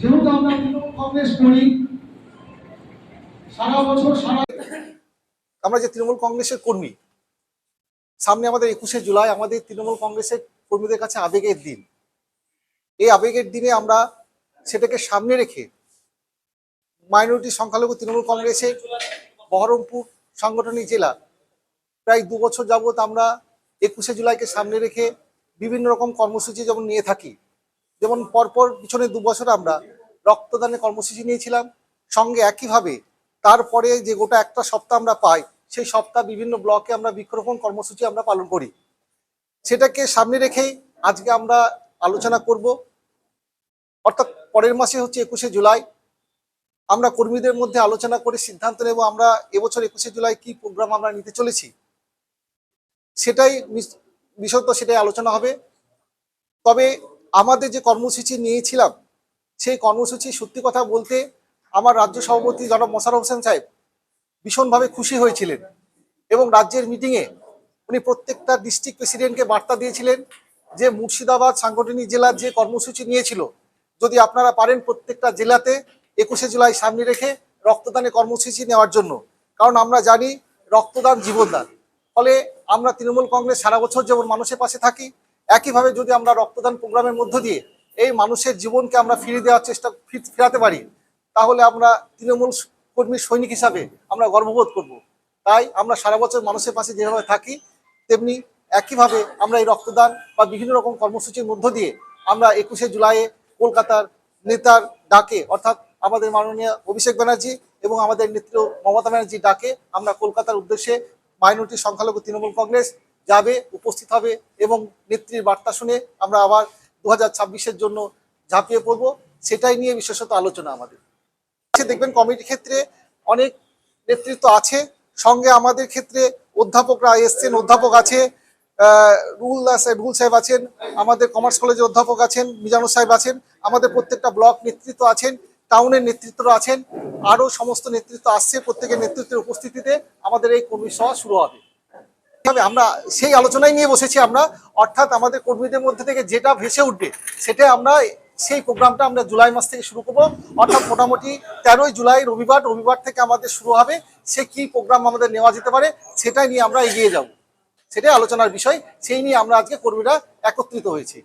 যেহেতু আমরা তৃণমূল কংগ্রেস করি, সারা বছর সারা আমরা যে তৃণমূল কংগ্রেসের কর্মী, সামনে আমাদের একুশে জুলাই, আমাদের তৃণমূল কংগ্রেসের কর্মীদের কাছে আবেগের দিন। এই আবেগের দিনে আমরা সেটাকে সামনে রেখে মাইনরিটি সংখ্যালঘু তৃণমূল কংগ্রেসের বহরমপুর সাংগঠনিক জেলা প্রায় দু বছর যাবৎ আমরা একুশে জুলাইকে সামনে রেখে বিভিন্ন রকম কর্মসূচি যেমন নিয়ে থাকি যেমন পরপর পিছনে দু বছর আমরা রক্তদানের কর্মসূচি নিয়েছিলাম। সঙ্গে একইভাবে তারপরে যে গোটা একটা সপ্তাহ আমরা পাই, সেই সপ্তাহ বিভিন্ন ব্লকে আমরা বৃক্ষরোপণ কর্মসূচি আমরা পালন করি। সেটাকে সামনে রেখেই আজকে আমরা আলোচনা করব। অর্থাৎ পরের মাসে হচ্ছে একুশে জুলাই। আমরা কর্মীদের মধ্যে আলোচনা করে সিদ্ধান্ত নেব আমরা এবছর একুশে জুলাই কি প্রোগ্রাম আমরা নিতে চলেছি। সেটাই বিশদ সেটাই আলোচনা হবে। তবে আমাদের যে কর্মসূচি নিয়েছিলাম, সেই কর্মসূচি সত্যি কথা বলতে আমার রাজ্য সভাপতি জনাব মোশারফ হোসেন সাহেব ভীষণভাবে খুশি হয়েছিলেন এবং রাজ্যের মিটিংয়ে উনি প্রত্যেকটা ডিস্ট্রিক্ট প্রেসিডেন্টকে বার্তা দিয়েছিলেন যে মুর্শিদাবাদ সাংগঠনিক জেলার যে কর্মসূচি নিয়েছিল, যদি আপনারা পারেন প্রত্যেকটা জেলাতে একুশে জুলাই সামনে রেখে রক্তদানের কর্মসূচি নেওয়ার জন্য। কারণ আমরা জানি রক্তদান জীবনদান। ফলে আমরা তৃণমূল কংগ্রেস সারা বছর যেমন মানুষের পাশে থাকি একইভাবে যদি আমরা রক্তদান প্রোগ্রামের মধ্য দিয়ে এই মানুষের জীবনকে আমরা ফিরিয়ে দেওয়ার চেষ্টা ফেরাতে পারি, তাহলে আমরা তৃণমূল কর্মী সৈনিক হিসাবে আমরা গর্ববোধ করব। তাই আমরা সারা বছর মানুষের পাশে যেভাবে থাকি, তেমনি একইভাবে আমরা এই রক্তদান বা বিভিন্ন রকম কর্মসূচির মধ্য দিয়ে আমরা একুশে জুলাইয়ে কলকাতার নেতার ডাকে, অর্থাৎ আমাদের মাননীয় অভিষেক ব্যানার্জি এবং আমাদের নেত্রী মমতা ব্যানার্জি ডাকে আমরা কলকাতার উদ্দেশ্যে মাইনরিটি সংখ্যালঘু তৃণমূল কংগ্রেস যাবে, উপস্থিত হবে এবং নেত্রীর বার্তা শুনে আমরা আবার দু হাজার জন্য ঝাঁপিয়ে পড়ব। সেটাই নিয়ে বিশেষত আলোচনা আমাদের। দেখবেন কমিটির ক্ষেত্রে অনেক নেতৃত্ব আছে। সঙ্গে আমাদের ক্ষেত্রে অধ্যাপকরা এসছেন, অধ্যাপক আছে রুল সাহেব রুল সাহেব আছেন, আমাদের কমার্স কলেজের অধ্যাপক আছেন, মিজানুর সাহেব আছেন, আমাদের প্রত্যেকটা ব্লক নেতৃত্ব আছেন, টাউনের নেতৃত্বরা আছেন, আরও সমস্ত নেতৃত্ব আসছে প্রত্যেকের নেতৃত্বের উপস্থিতিতে। আমাদের এই কর্মী সভা শুরু হবে। আমরা সেই আলোচনায় নিয়ে বসেছি আমরা। অর্থাৎ আমাদের কর্মীদের মধ্যে থেকে যেটা ভেসে উঠবে সেটা আমরা সেই প্রোগ্রামটা আমরা জুলাই মাস থেকে শুরু করব। অর্থাৎ মোটামুটি তেরোই জুলাই রবিবার রবিবার থেকে আমাদের শুরু হবে সে কি প্রোগ্রাম আমাদের নেওয়া যেতে পারে, সেটাই নিয়ে আমরা এগিয়ে যাব। সেটাই আলোচনার বিষয়, সেই নিয়ে আমরা আজকে কর্মীরা একত্রিত হয়েছি।